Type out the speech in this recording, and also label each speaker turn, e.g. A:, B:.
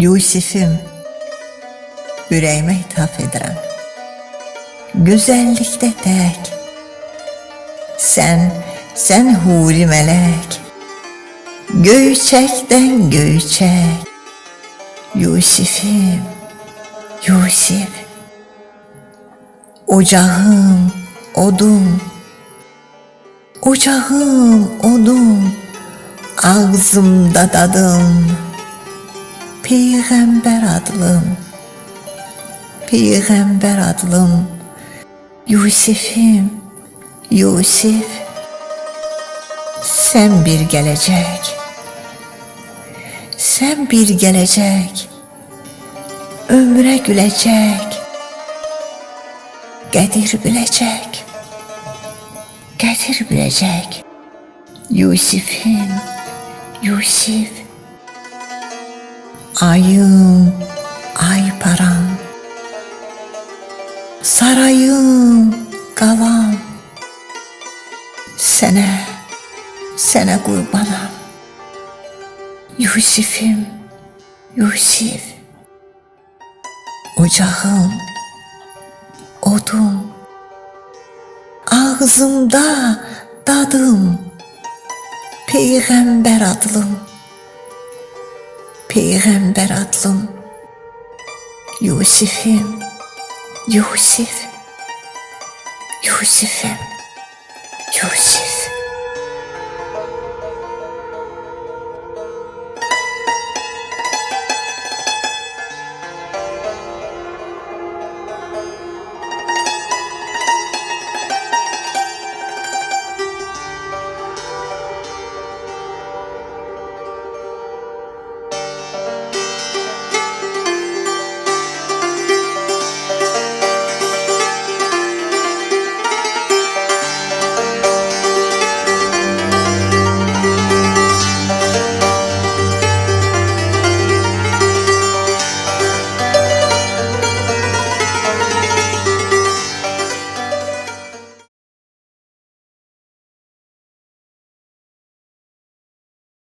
A: Yusif'im, yüreğime ithaf ederim. Güzellikte tek, sen, sen huri melek, göğçekten göğçek, Yusif'im, Yusif, ocağım, odum, ocağım, odum, ağzımda dadım, Peygamber adlım, Peygamber adlım, Yusif'im, Yusif, sen bir gelecek, sen bir gelecek, ömre gülecek, gedir bilecek, getir bilecek, Yusif'im, Yusif, ayım, ay param, sarayım, galam, sene, sene kurbanam, Yusif'im, Yusif, ocağım, odum, ağzımda dadım, peygamber adlım, Пейгамбер адлым Юсифим Юсиф. Юсифим Юсиф.